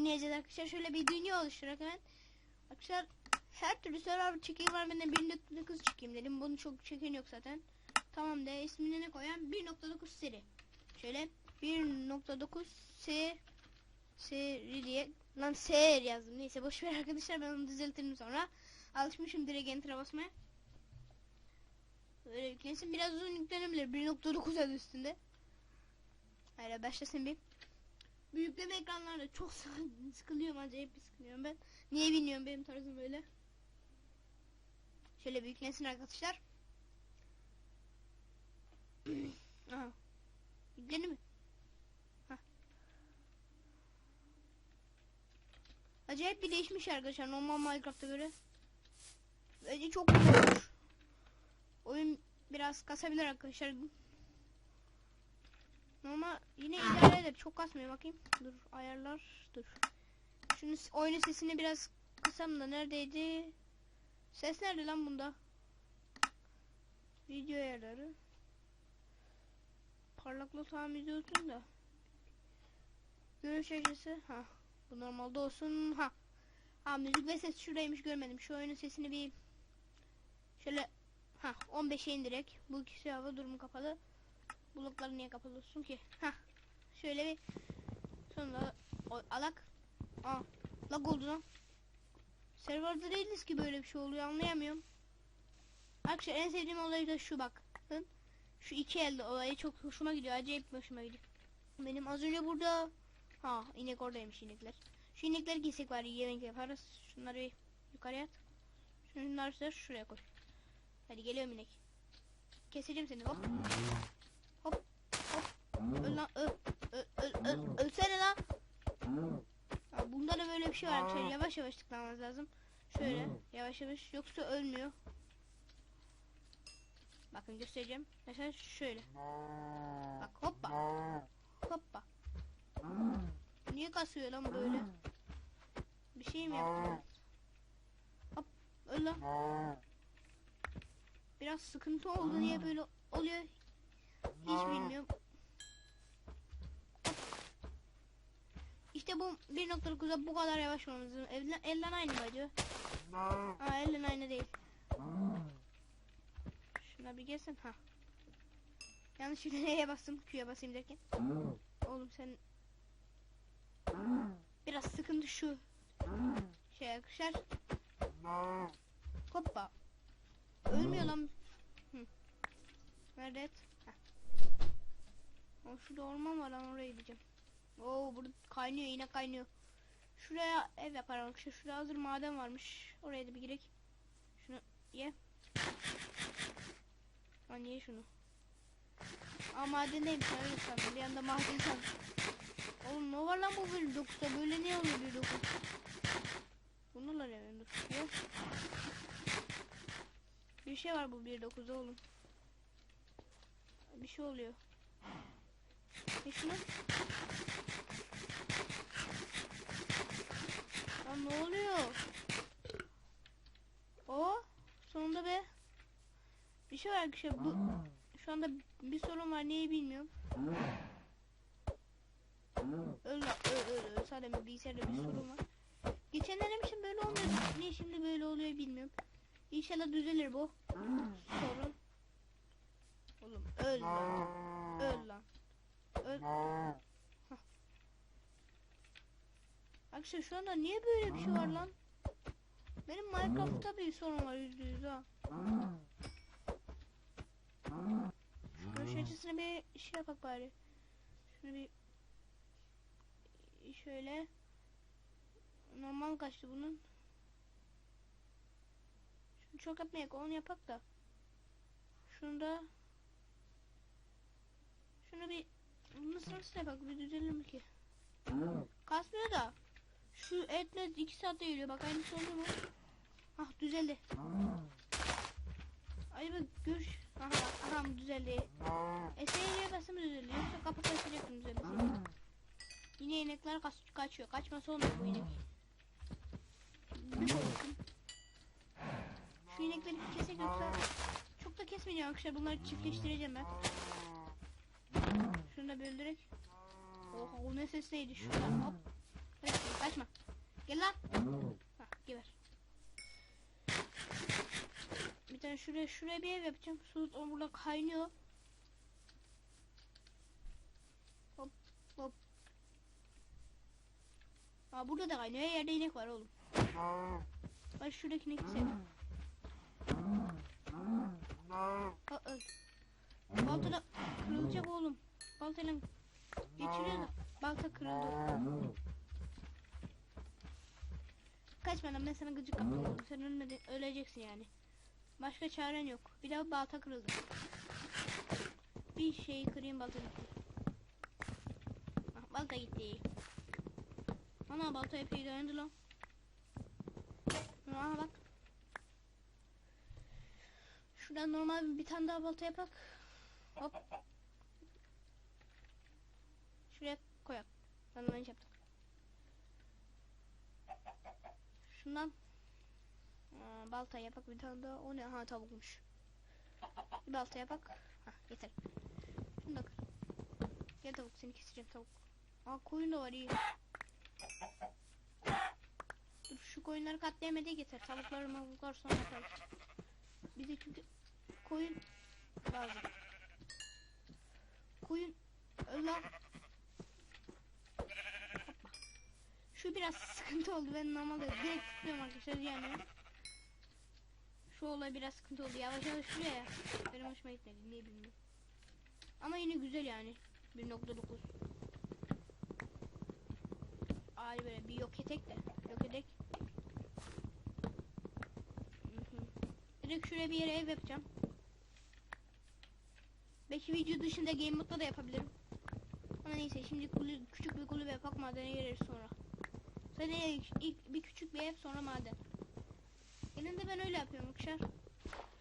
oynayacağız arkadaşlar. Şöyle bir dünya oluşturarak hemen. Arkadaşlar her türlü server çekeyim var. Ben de 1.9 çekeyim dedim. Bunu çok çeken yok zaten. Tamam de ismini ne koyayım? 1.9 seri. Şöyle 1.9 S seri diye lan ser yazdım. Neyse boş ver arkadaşlar ben onu düzeltirim sonra. Alışmışım direkt enter'a basmaya. Böyle yüklensin. Biraz uzun yüklenebilir. 1.9 adı üstünde. Hayır başlasın bir. Bu yükleme ekranlarda çok sıkı- sıkılıyorum. Acayip sıkılıyorum ben. Niye bilmiyorum benim tarzım böyle. Şöyle bir yüklensin arkadaşlar. Aha. Mi? Hah. Acayip bir değişmiş arkadaşlar normal Minecraft'a göre. Bence çok güzel. Oyun biraz kasabilir arkadaşlar. Ama yine idare eder. Çok kasmıyor bakayım. Dur ayarlar. Dur. Şunu oyunun sesini biraz kısam da neredeydi? Ses nerede lan bunda? Video ayarları. Parlaklık tam olsun da. Görüş açısı. Ha. Bu normalde olsun. Ha. Ha müzik ve ses şuradaymış görmedim. Şu oyunun sesini bir şöyle ha 15'e indirek. Bu ikisi hava durumu kapalı. Bulutlar niye kapalı olsun ki? Ha. Şöyle bir sonra alak. Aa, lag oldu lan. Serverda değiliz ki böyle bir şey oluyor anlayamıyorum. Arkadaşlar en sevdiğim olay da şu bak. Şu iki elde olayı çok hoşuma gidiyor. Acayip hoşuma gidiyor. Benim az önce burada ha inek oradaymış inekler. Şu inekleri giysek var yemek yaparız. Şunları yukarıya at. Şunları da şuraya koy. Hadi geliyorum inek. Keseceğim seni hop. Öl lan öl. Öl, öl, öl, ölsene lan. Ha, bunda da böyle bir şey var arkadaşlar. Yavaş yavaş tıklamamız lazım. Şöyle yavaş yavaş yoksa ölmüyor. Bakın göstereceğim. Mesela şöyle. Bak hoppa. Hoppa. Niye kasıyor lan böyle? Bir şey mi yaptı? Hop öl lan. Biraz sıkıntı oldu niye böyle oluyor? Hiç bilmiyorum. İşte bu 1.9'a bu kadar yavaş olmamız lazım. Elden, elden aynı mı acaba? Aa elden aynı değil. Şuna bir gelsin ha. Yanlış bir neye bastım? Q'ya basayım derken. Oğlum sen biraz sıkıntı şu. Şey arkadaşlar. Hoppa. Ölmüyor lan. Hı. Nerede? Heh. O şurada orman var lan oraya gideceğim. Oo burada kaynıyor yine kaynıyor. Şuraya ev yapar arkadaşlar. Şurada hazır maden varmış. Oraya da bir girek. Şunu ye. Lan ye şunu. Aa madendeymiş öyle sandım. Bir anda maden sandım. Oğlum ne var lan bu bir dokuzda böyle ne oluyor bir dokuz? Bunlarla ne dur. Yok. Bir şey var bu bir dokuzda oğlum. Bir şey oluyor. Lan ne oluyor? O sonunda be. Bir şey var arkadaşlar bu şu anda bir sorun var neyi bilmiyorum. Öl öl öl sadece bilgisayarda bir sorun var. Geçen denemişim böyle olmuyor. Niye şimdi böyle oluyor bilmiyorum. İnşallah düzelir bu sorun. Oğlum öl lan. Öl lan. Öl. Arkadaşlar şu anda niye böyle bir şey var lan? Benim Minecraft'ta bir sorun var yüzde yüz ha. Görüş açısına bir şey yapak bari. Şunu bir şöyle normal kaçtı bunun. Şunu çok yapmayak onu yapak da. Şunu da şunu bir nasıl yapak bir düzelir mi ki? Kasmıyor da. Şu etle 2 saatte geliyor bak aynısı oldu mu? Ah düzeldi. Ay bak görüş. Aha aha düzeldi. Eseyle basım düzeldi. Yoksa kapı kaçacaktım düzelmesi. Yine inekler kaç kaçıyor. Kaçması olmuyor bu inek. Şu inekleri kesek yoksa çok da kesmeyeceğim arkadaşlar. Bunları çiftleştireceğim ben. Şunu da böldürek. Oh o ne ses neydi şurada hop. Evet. Kaçma. Gel lan. Hah geber. Bir tane şuraya şuraya bir ev yapacağım. Su burada kaynıyor. Hop hop. Aa burada da kaynıyor. Yerde inek var oğlum. Bak şuradaki inek sevdim. Aa, balta da kırılacak oğlum. Baltayla geçiriyor da balta kırıldı. Kaçma lan ben sana gıcık kaptım oğlum. Sen ölmeden öleceksin yani. Başka çaren yok. Bir daha balta kırıldı. Bir şeyi kırayım balta gitti. Ah, balta gitti. Ana balta epey dayandı lan. Aha bak. Şuradan normal bir tane daha balta yapak. Hop. Şuraya koyak. Yanlış yaptım. Şundan Aa, balta yapak bir tane daha. O ne? Ha tavukmuş. Bir balta yapak. Ha yeter. Şunu da kır. Gel tavuk seni keseceğim tavuk. Aa koyun da var iyi. Dur şu koyunları katlayamadığı getir. Tavukları mavuklar sonra yaparız. Bize çünkü koyun lazım. Koyun öl lan. Hoppa. Şu biraz sıkıntı oldu. Ben normalde direkt tıklıyorum arkadaşlar yani. Şu olay biraz sıkıntı oldu. Yavaş yavaş şuraya ya. Benim hoşuma gitmedi. Niye bilmiyorum. Ama yine güzel yani. 1.9 Ağrı böyle bir yok etek de. Yok hı. Direkt şuraya bir yere ev yapacağım. Belki video dışında game modda da yapabilirim. Ama neyse şimdi küçük bir kulübe yapak madene gireriz sonra. Sonra ilk, ilk bir küçük bir ev sonra maden. Genelde ben öyle yapıyorum arkadaşlar.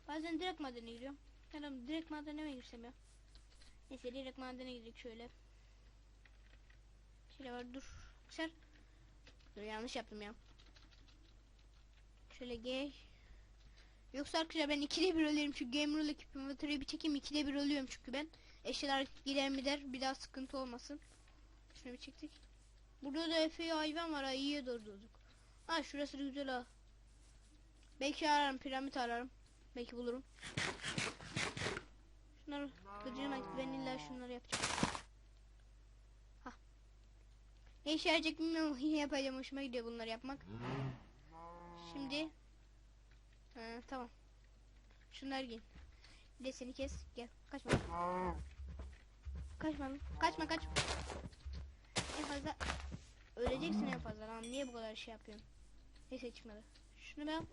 Bazen direkt madene giriyorum. Tamam direkt madene mi girsem ya? Neyse direkt madene gidelim şöyle. Şöyle var dur. Arkadaşlar. Dur yanlış yaptım ya. Şöyle G. Yoksa arkadaşlar ben ikide bir ölüyorum çünkü Game Rule ekip inventory'yi bir çekeyim ikide bir ölüyorum çünkü ben. Eşyalar gider mi der bir daha sıkıntı olmasın. Şunu bir çektik. Burada da Efe hayvan var ha iyiye durdurduk. Ha şurası güzel ha. Belki ararım piramit ararım. Belki bulurum. Şunları gitti ben illa şunları yapacağım. Ha. Ne işe yarayacak bilmiyorum yine yapacağım hoşuma gidiyor bunları yapmak. Şimdi ha, tamam. Şunları giyin. Bir de seni kes. Gel. Kaçma. Kaçma. Kaçma kaç. En fazla öleceksin en fazla. Lan niye bu kadar şey yapıyorsun? Neyse çıkmadı. Şunu ben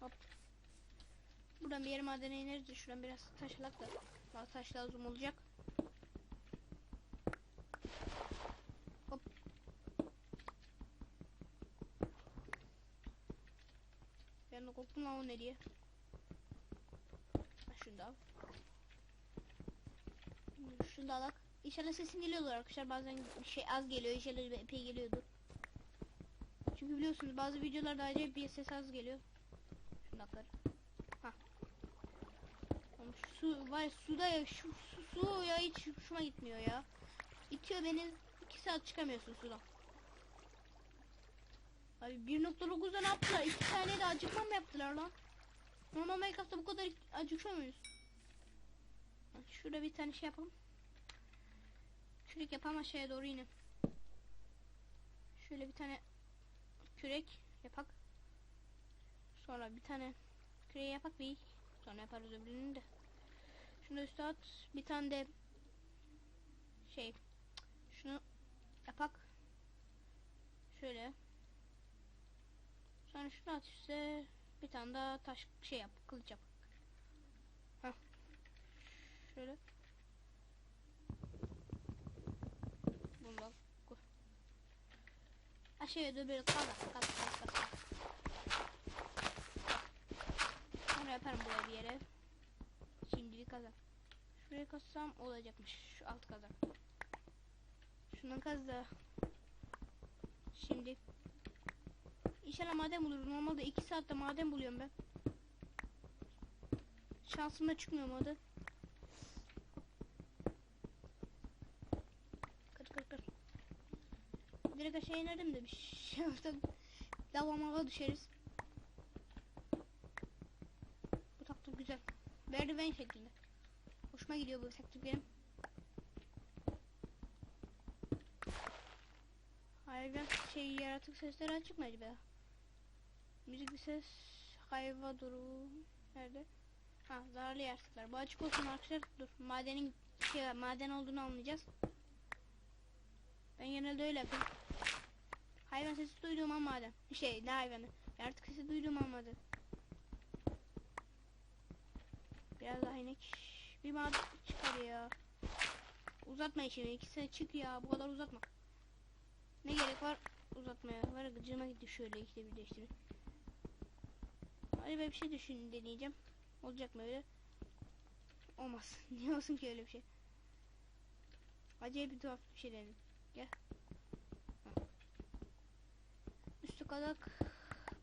Hop. Buradan bir yere madene ineriz de şuradan biraz taş alak da. Daha taş lazım olacak. Hop. Ben de korktum lan o ne. Ha, şunu da al. Şunu da alak. İnşallah sesim geliyordur arkadaşlar. Bazen şey az geliyor. İnşallah epey geliyordur. Çünkü biliyorsunuz bazı videolarda acayip bir ses az geliyor. Şundakları. Ha. Oğlum şu su var suda ya şu su, su ya hiç hoşuma gitmiyor ya. İtiyor beni 2 saat çıkamıyorsun sudan. Abi 1.9'da ne yaptılar? 2 tane de acıkma mı yaptılar lan? Normal Minecraft'ta bu kadar acıkıyor muyuz? Şurada bir tane şey yapalım. Kürek yapalım aşağıya doğru yine. Şöyle bir tane kürek yapak. Sonra bir tane küreği yapak bir. Sonra yaparız öbürünü de. Şunu üstü at. Bir tane de şey şunu yapak. Şöyle. Sonra şunu at üstüne bir tane daha taş şey yap. Kılıç yap. Heh. Şöyle. Bunu da koy. Da böyle kaz kaz kaz kaz. Sonra yaparım buraya bir yere. Şimdilik kazak. Şuraya kazsam olacakmış. Şu alt kazak. Şundan kaz da. Şimdi. İnşallah maden buluruz. Normalde 2 saatte maden buluyorum ben. Şansıma çıkmıyor maden. direkt aşağı inerim de bir şey olursa davamağa düşeriz. Bu taktik güzel. Merdiven şeklinde. Hoşuma gidiyor bu taktik benim. Hayvan şey yaratık sesleri açık mı acaba? Müzik bir ses hayva duru nerede? Ha zararlı yaratıklar. Bu açık olsun arkadaşlar. Dur madenin şey maden olduğunu anlayacağız. Ben genelde öyle yapıyorum. Hayvan sesi duyduğum an maden. Şey ne hayvanı? Yaratık sesi duyduğum an maden. Biraz daha inek. Bir maden çıkar ya. Uzatma işini. İkisi çık ya. Bu kadar uzatma. Ne gerek var uzatmaya? Var ya gıcığıma gitti şöyle işte bir değiştirin. Hadi bir şey düşün deneyeceğim. Olacak mı öyle? Olmaz. Niye olsun ki öyle bir şey? Acayip bir tuhaf bir şey denedim. Gel. Ha. Kadak.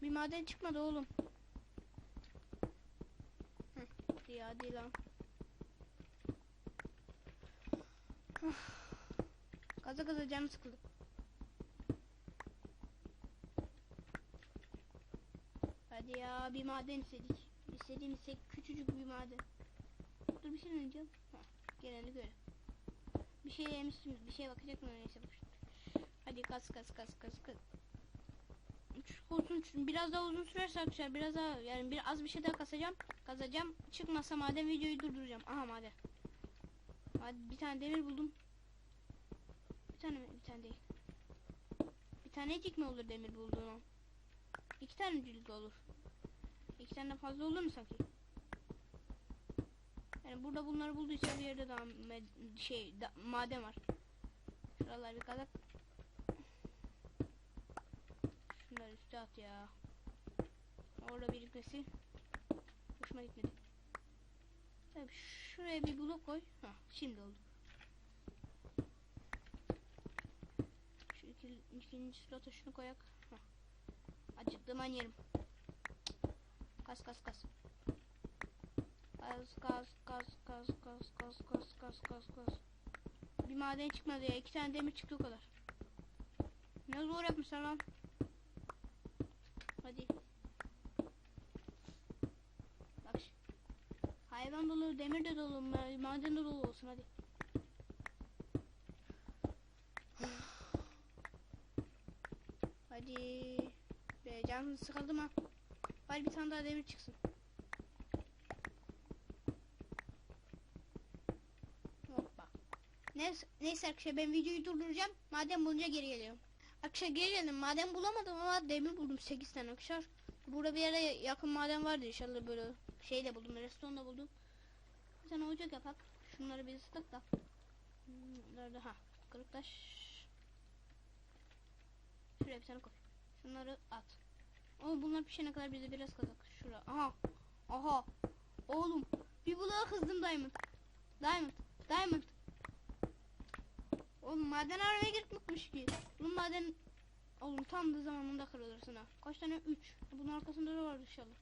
Bir maden çıkmadı oğlum. Heh, hadi hadi lan. Hah. Gaza gaza canım sıkıldı. Hadi ya bir maden istedik. İstediğimiz şey küçücük bir maden. Dur bir şey deneyeceğim. Ha, genelde böyle. Bir şey yemiştim. Bir şeye bakacak mı neyse. Hadi kas kas kas kas kas. Üç- biraz daha uzun sürerse arkadaşlar biraz daha yani bir az bir şey daha kasacağım. Kazacağım. Çıkmazsa maden videoyu durduracağım. Aha maden. Hadi bir tane demir buldum. Bir tane? Bir tane değil. Bir tanecik mi olur demir bulduğum? İki tane cilik olur. İki tane fazla olur mu sanki? Yani burada bunları bulduysa bir yerde daha şey da- maden var. Şuralar bir kadar. Şunları üste at ya. Orada birikmesi hoşuma gitmedi. Tabii şuraya bir blok koy. Ha, şimdi oldu. Şu iki, ikinci slota şunu koyak. Ha. Acıktığım an yerim. Kas kas kas. Kas kas kas kas kas kas kas kas kas kas. Bir maden çıkmadı ya. iki tane demir çıktı o kadar. Ne zor yapmışlar lan. Hadi. Bak. şu- Hayvan dolu, demir de dolu, ma- maden de dolu olsun hadi. Hadi. Be canım sıkıldım ha. Bari bir tane daha demir çıksın. Hoppa. Neyse, neyse arkadaşlar ben videoyu durduracağım. Maden bulunca geri geliyorum. Arkadaşlar geri geldim. Maden bulamadım ama demir buldum 8 tane arkadaşlar. Burada bir yere yakın maden vardı inşallah böyle şeyle buldum. Restonda buldum. Bir tane ocak yapak. Şunları bir ısıtık da. Nerede? Ha. Kırık taş. Şuraya bir tane koy. Şunları at. Ama bunlar pişene kadar bize biraz kazak. Şura. Aha. Aha. Oğlum. Bir buluğa kızdım Diamond. Diamond. Diamond. Oğlum maden aramaya gitmişmiş ki. Oğlum maden... Oğlum tam da zamanında kırılırsın ha. Kaç tane? 3. Bunun arkasında da var inşallah.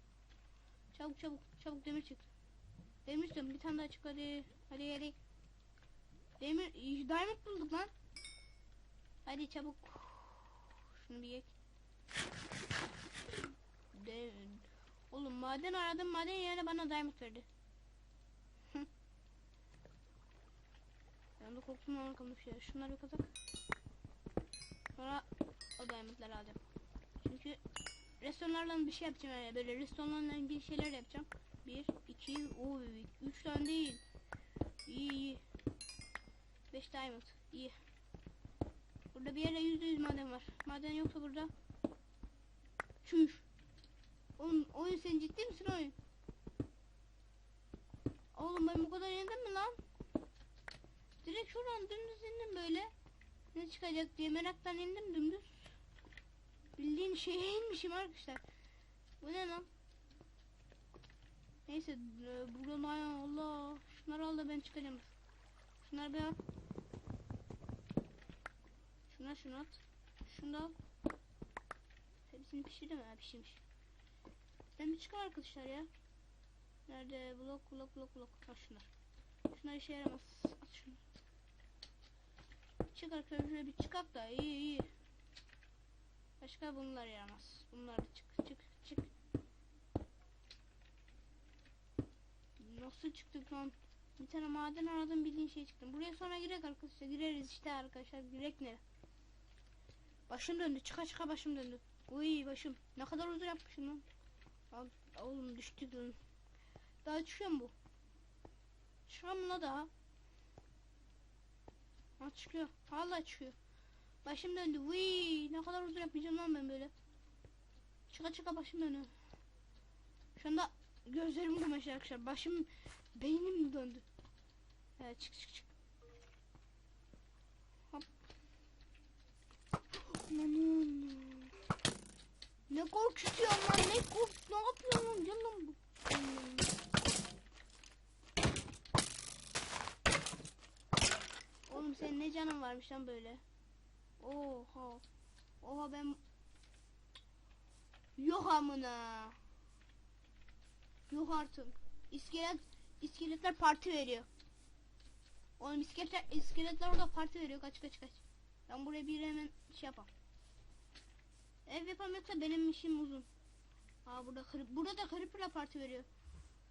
Çabuk çabuk. Çabuk demir çık. Demir istiyorum. Bir tane daha çık hadi. Hadi hadi. Demir... Diamond bulduk lan. Hadi çabuk. Şunu bir yek. De Oğlum maden aradım maden yerine bana diamond verdi. ben de korktum ona kalmış ya. Şunları bir kazak. Sonra o diamondları alacağım. Çünkü restoranlarla bir şey yapacağım yani böyle restoranlarla ilgili şeyler yapacağım. Bir, iki, o üç tane değil. İyi iyi. Beş diamond. İyi. Burada bir yere yüzde yüz maden var. Maden yoksa burada. Çüş. Oğlum oyun sen ciddi misin oyun? Oğlum ben bu kadar yendim mi lan? Direkt şuradan dümdüz indim böyle. Ne çıkacak diye meraktan indim dümdüz. Bildiğin şeye inmişim arkadaşlar. Bu ne lan? Neyse e, buradan ay Allah. Şunları al da ben çıkacağım. Şunları bir al. Şuna şunu at. Şunu da al. Hepsini pişirdim ha pişirmiş. Ben bir çıkar arkadaşlar ya. Nerede blok blok blok blok. Ha şunlar. Şunlar işe yaramaz. At şunu. Çık arkadaşlar şöyle bir çıkak da iyi iyi. Başka bunlar yaramaz. Bunlar da çık çık çık. Nasıl çıktık lan? Bir tane maden aradım bildiğin şey çıktı. Buraya sonra girek arkadaşlar. Gireriz işte arkadaşlar. Girek ne? Başım döndü. Çıka çıka başım döndü. Uy başım. Ne kadar uzun yapmışım lan. Al, oğlum düştük lan. Daha çıkıyor mu bu? Çıkıyor mu daha? Ha çıkıyor. Hala çıkıyor. Başım döndü. Uy ne kadar uzun yapmayacağım lan ben böyle. Çıka çıka başım döndü. Şu anda gözlerim kamaşıyor arkadaşlar. Başım beynim döndü. Evet çık çık çık. Hop. Ne korkutuyorsun lan ne kork ne yapıyorsun lan bu. Oğlum senin ne canın varmış lan böyle. Oha. Oha ben Yok amına. Yok artık. İskelet iskeletler parti veriyor. Oğlum iskeletler iskeletler orada parti veriyor. Kaç kaç kaç. Ben buraya bir hemen şey yapam. Ev yapam yoksa benim işim uzun. Aa burada kırıp burada da creeper'la parti veriyor.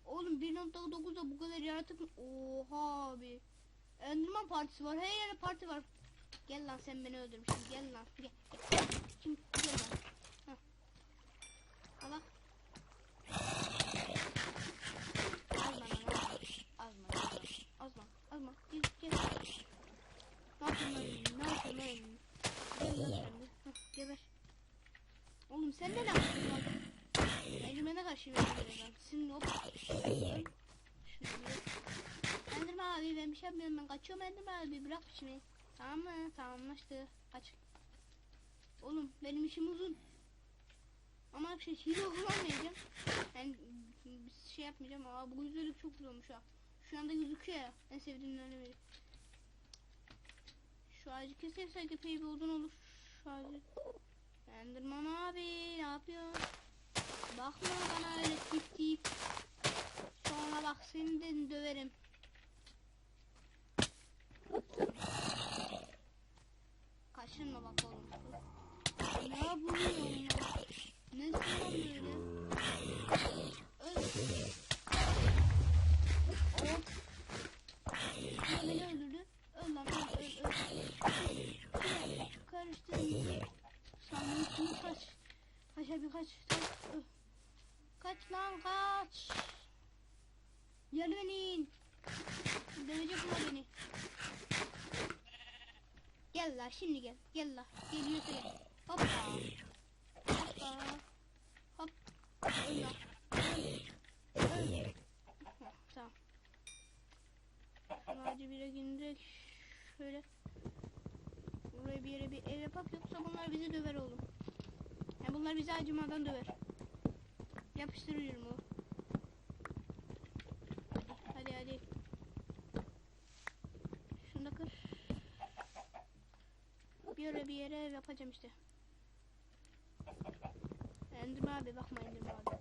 Oğlum 1.9'da bu kadar yaratık mı? Oha abi. Enderman partisi var. Her yerde parti var. Gel lan sen beni öldürmüşsün. Gel lan. Gel. Şimdi gel lan. Hah. Al bak. Az bana lan. Az bana. Az bana. Az bana. Gel gel. Ne yapayım lan? Ne yapayım lan? Gel lan sen de. Hah, geber. Oğlum sen de ne yapıyorsun lan? Mecmene. Şimdi hop. Şunu bir Enderman abi ben bir şey yapmıyorum ben kaçıyorum Enderman abi bırak peşimi. Tamam mı? Tamam anlaştı. Kaç. Oğlum benim işim uzun. Ama bir şey hile kullanmayacağım. Ben bir şey yapmayacağım. Aa bu güzellik çok güzel olmuş ha. Şu anda gözüküyor ya. En sevdiğimlerden biri. Şu ağacı kesersek epey bir odun olur. Şu ağacı. Enderman abi ne yapıyorsun? Bakma bana öyle tip tip. Sonra bak seni de döverim. Kaşınma bak oğlum. Ne yapıyorsun ya? Ne lan böyle? Öl. Hop. Ya beni öldürdü. Öl lan öl öl öl. Karıştırın. Sandım şimdi kaç. Kaç abi kaç. Öl. Kaç lan kaç. Gelmeyin. Dövecek bu beni. Gel la şimdi gel. La. Geliyorsa gel. Hoppa. Hoppa. Hop. Öl. Heh, Tamam. Ağacı bire indirek. Şöyle. Buraya bir yere bir ev yapak yoksa bunlar bizi döver oğlum. Yani bunlar bizi acımadan döver. Yapıştırıyorum o. Hadi hadi. Şunu da kır. Bir yere ev yapacağım işte. Enderman abi bakma Enderman abi.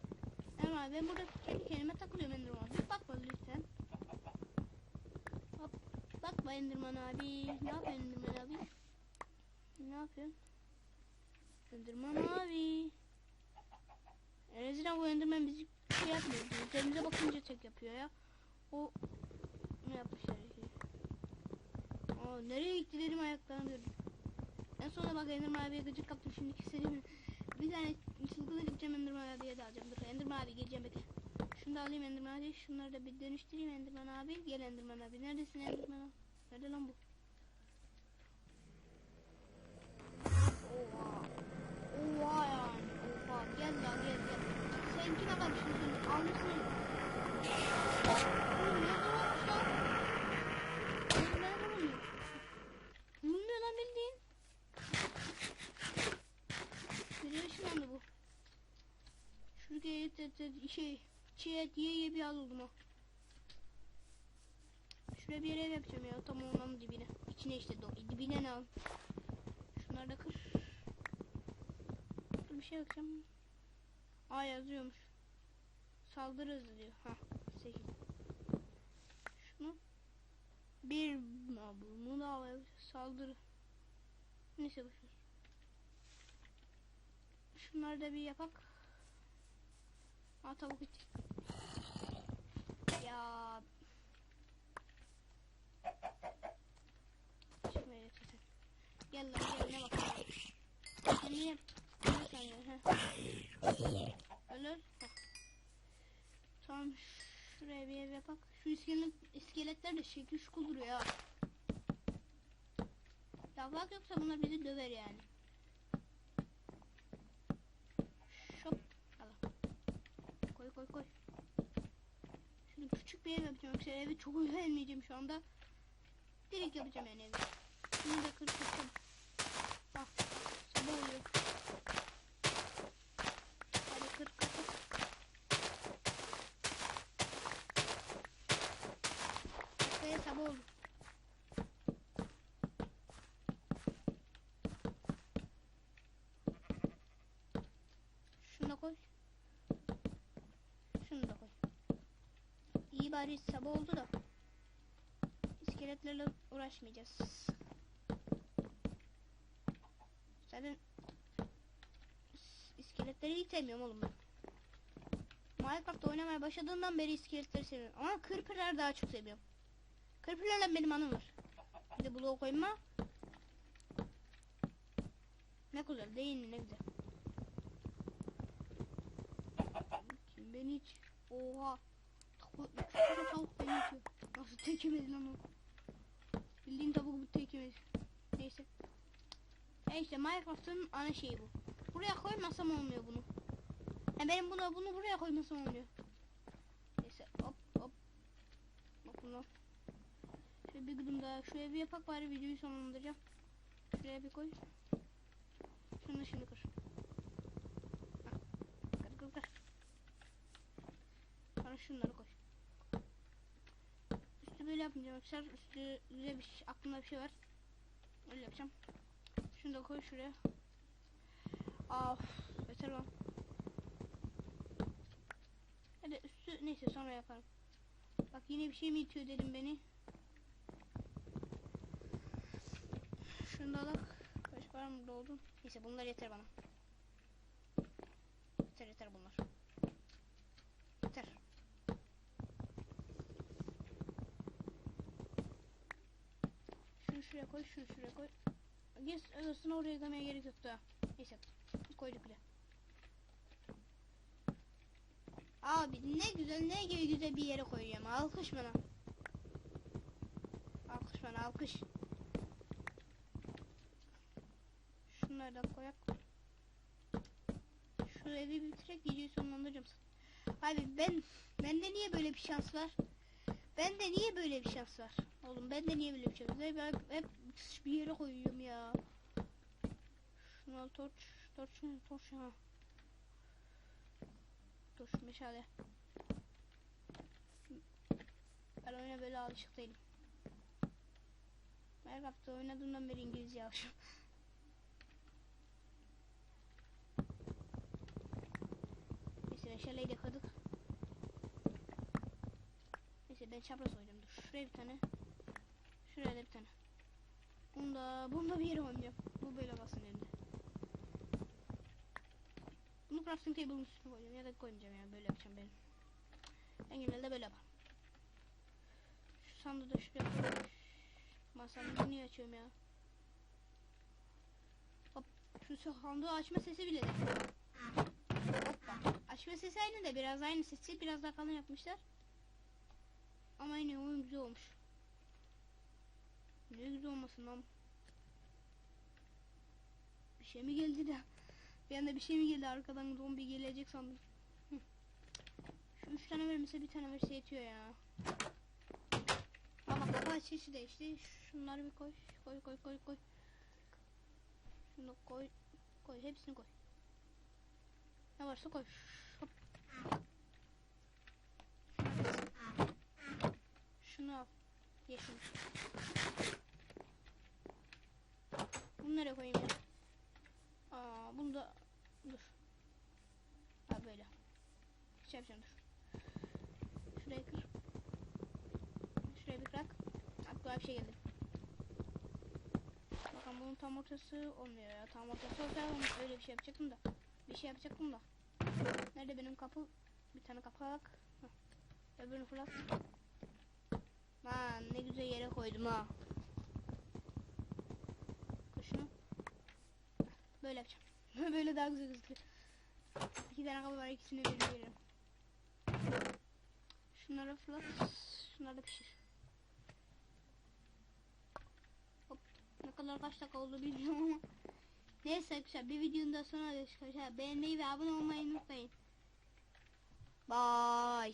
Enderman abi ben burada kendi kendime takılıyorum Enderman abi. Bakma lütfen. Hop. Bakma Enderman abi. Ne yapıyorsun Enderman abi? Ne yapıyorsun? Enderman abi. Azından bu Enderman bizi şey yapmıyor. Üzerimize bakınca tek yapıyor ya. O ne yapmış yani? Aa, nereye gitti dedim ayaklarını gördüm. Sonunda bak Enderman abiye gıcık kaptım şimdi keselim. Bir tane çılgına gideceğim Enderman abiye de alacağım. Dur Enderman abi geleceğim bekle. Şunu da alayım Enderman abi. Şunları da bir dönüştüreyim Enderman abi. Gel Enderman abi. Neredesin Enderman abi? Nerede lan bu? Oha. Oha yani. Oha. Gel ya gel gel. Sen kime karışıyorsun? Almışsın. Oğlum ne zormuş lan? Oğlum nerede bulunuyor? Bulunuyor lan bildiğin. Nereye ışınlandı bu? Şey çiğ et ye bir al oldum ha. Şuraya bir ev yapacağım ya tam onun dibine. İçine işte dibine ne al. Şunları da kır. Dur bir şey bakacağım. Aa yazıyormuş. Saldırı hızı diyor. Ha 8. Şunu bir bunu da al saldırı. Neyse boşver. Şunları da bir yapak. Aa tavuk gitti. Ya. Şuraya tutun. Gel lan gel ne bakalım. Sen niye? Niye sanıyorsun? Ölür. Heh. Tamam şuraya bir ev yapak. Şu iskelet, iskeletler de şekil şukul duruyor ya. Yaprak yoksa bunlar bizi döver yani. Şop. Al. Koy koy koy. Şöyle küçük bir ev yapacağım. Yoksa evi çok öğrenmeyeceğim şu anda. Direkt yapacağım yani evi. Bunu da kır kıracağım. Ah. Sabah oluyor. Hadi kır kır kır. Ve sabah oldu. Şunu da koy. Şunu da koy. İyi bari sabah oldu da. İskeletlerle uğraşmayacağız. Zaten is- iskeletleri hiç sevmiyorum oğlum ben. Minecraft oynamaya başladığımdan beri iskeletleri seviyorum. Ama creeper'ları daha çok seviyorum. Creeper'larla benim anım var. Bir de bloğu koyma. Ne güzel değil mi ne güzel. Kim beni hiç. Oha. Tane tavuk beni itiyor. Nasıl tek yemedi lan o? Bildiğin tavuk bu tek yemedi. Neyse. E işte Minecraft'ın ana şeyi bu. Buraya koymasam olmuyor bunu. E benim bunu bunu buraya koymasam olmuyor. Neyse hop hop. Hop bunu. Şöyle bir gıdım daha. Şu evi yapak bari videoyu sonlandıracağım. Şuraya bir koy. Şunu da şimdi kır. Kır kır kır. Sonra şunları koy. Yapmayacağım arkadaşlar. Üstü güzel bir şey, aklımda bir şey var. Öyle yapacağım. Şunu da koy şuraya. Of, yeter lan. Hadi üstü neyse sonra yaparım. Bak yine bir şey mi itiyor dedim beni. Şunu da alak. Kaç var mı oldu? Neyse bunlar yeter bana. Yeter yeter bunlar. Yeter. Şunu şuraya koy, şunu şuraya koy. Geç arasını oraya koymaya gerek yoktu ha. Neyse koyduk bile. Abi ne güzel ne gibi güzel bir yere koyuyorum. Alkış bana. Alkış bana alkış. Şunları da koyak. Şu evi bitirerek videoyu sonlandıracağım. Abi ben bende niye böyle bir şans var? Bende niye böyle bir şans var? Oğlum bende niye böyle bir var? Ben hep bir yere koyuyorum ya. Şunu torç. Torç ne? Torç ha. Torç meşale. Ben oyuna böyle alışık değilim. Minecraft'ta oynadığımdan beri İngilizce alışıyorum. Neyse meşaleyi de kırdık. Neyse ben çapraz oynayacağım. Dur şuraya bir tane. Şuraya da bir tane. Bunda, bunda bir yere oynayacağım. Bu böyle kalsın elimde. Bunu crafting table'ın üstüne koyacağım ya da koymayacağım yani böyle yapacağım ben. Ben genelde böyle yaparım. Şu sandığı da şuraya koyayım. Masamı niye açıyorum ya? Hop şu sandığı açma sesi bile de. Açma sesi aynı da biraz aynı sesi biraz daha kalın yapmışlar. Ama yine oyun güzel olmuş. Ne güzel olmasın lan. Bir şey mi geldi de? Bir anda bir şey mi geldi arkadan zombi gelecek sandım. Şu üç tane vermese bir tane verse yetiyor ya. Ama kafa açışı değişti. Şunları bir koy. Koy koy koy koy. Şunu koy. Koy hepsini koy. Ne varsa koy. Hop. Şunu al. Ye şunu. Bunu nereye koyayım ya? Aa, bunu da dur. Ha böyle. Şey yapacağım dur. Şurayı kır. Şuraya bir kırak. Aklıma bir şey geldi. Bakın bunun tam ortası olmuyor ya. Tam ortası olsa öyle bir şey yapacaktım da. bir şey yapacaktım da. Nerede benim kapı? Bir tane kapak. Hah. Öbürünü fırlat. Lan ne güzel yere koydum ha. Dur şunu. Böyle yapacağım. Böyle daha güzel gözüküyor. İki tane kapı var ikisini veriyorum. Şunları fırlat. Şunları pişir. Hop. Ne kadar kaç dakika oldu bilmiyorum ama. Neyse arkadaşlar bir videonun da sonuna arkadaşlar beğenmeyi ve abone olmayı unutmayın. Bye.